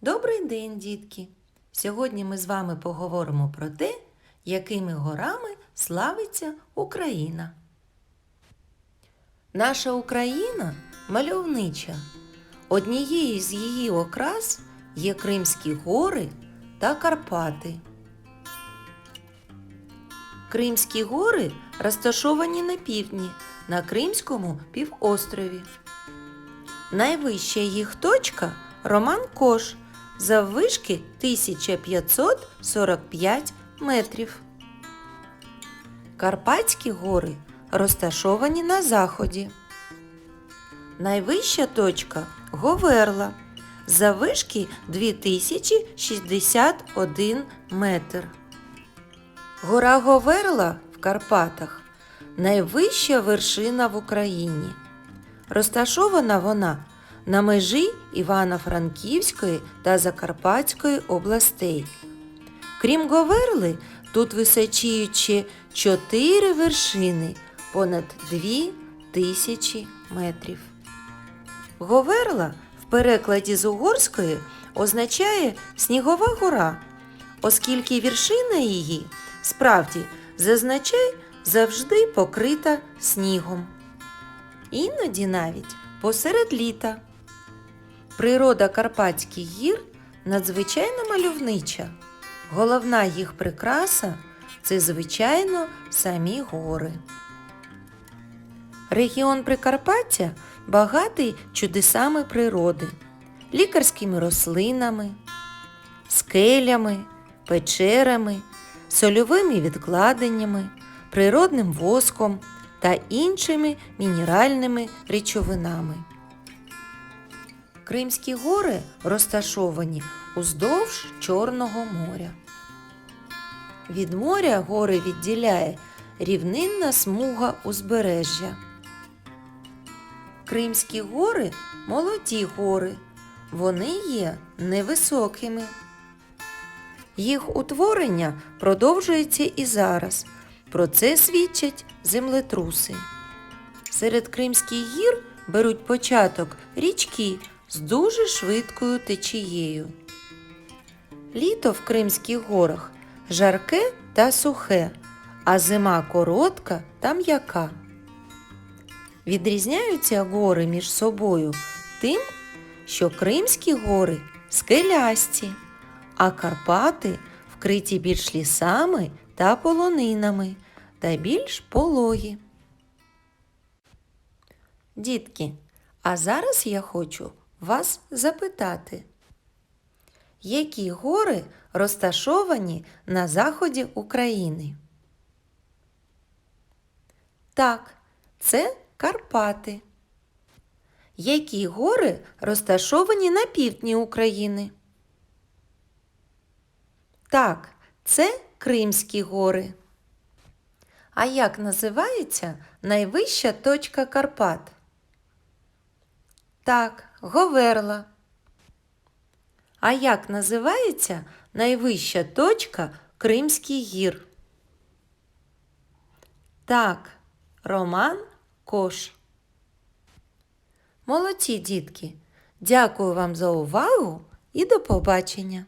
Добрий день, дітки! Сьогодні ми з вами поговоримо про те, якими горами славиться Україна. Наша Україна мальовнича. Однією з її окрас є Кримські гори та Карпати. Кримські гори розташовані на півдні на Кримському півострові. Найвища їх точка Роман Кош заввишки 1545 метрів. Карпатські гори розташовані на заході. Найвища точка Говерла заввишки 2061 метр. Гора Говерла в Карпатах найвища вершина в Україні. Розташована вона на межі Івано-Франківської та Закарпатської областей. Крім Говерли, тут височіють ще чотири вершини понад дві тисячі метрів. Говерла в перекладі з угорської означає снігова гора, оскільки вершина її справді зазвичай завжди покрита снігом. Іноді навіть посеред літа. Природа Карпатських гір надзвичайно мальовнича. Головна їх прикраса це, звичайно, самі гори. Регіон Прикарпаття багатий чудесами природи, лікарськими рослинами, скелями, печерами, сольовими відкладеннями, природним воском та іншими мінеральними речовинами. Кримські гори розташовані уздовж Чорного моря. Від моря гори відділяє рівнинна смуга узбережжя. Кримські гори молоді гори. Вони є невисокими. Їх утворення продовжується і зараз. Про це свідчать землетруси. Серед Кримських гір беруть початок річки з дуже швидкою течією. Літо в Кримських горах жарке та сухе, а зима коротка та м'яка. Відрізняються гори між собою тим, що Кримські гори скелясті, а Карпати вкриті більш лісами та полонинами та більш пологі. Дітки, а зараз я хочу вас запитати, які гори розташовані на заході України? Так, це Карпати. Які гори розташовані на півдні України? Так, це Кримські гори. А як називається найвища точка Карпат? Так, Говерла. А як називається найвища точка Кримських гір? Так, Роман Кош. Молодці, дітки! Дякую вам за увагу і до побачення!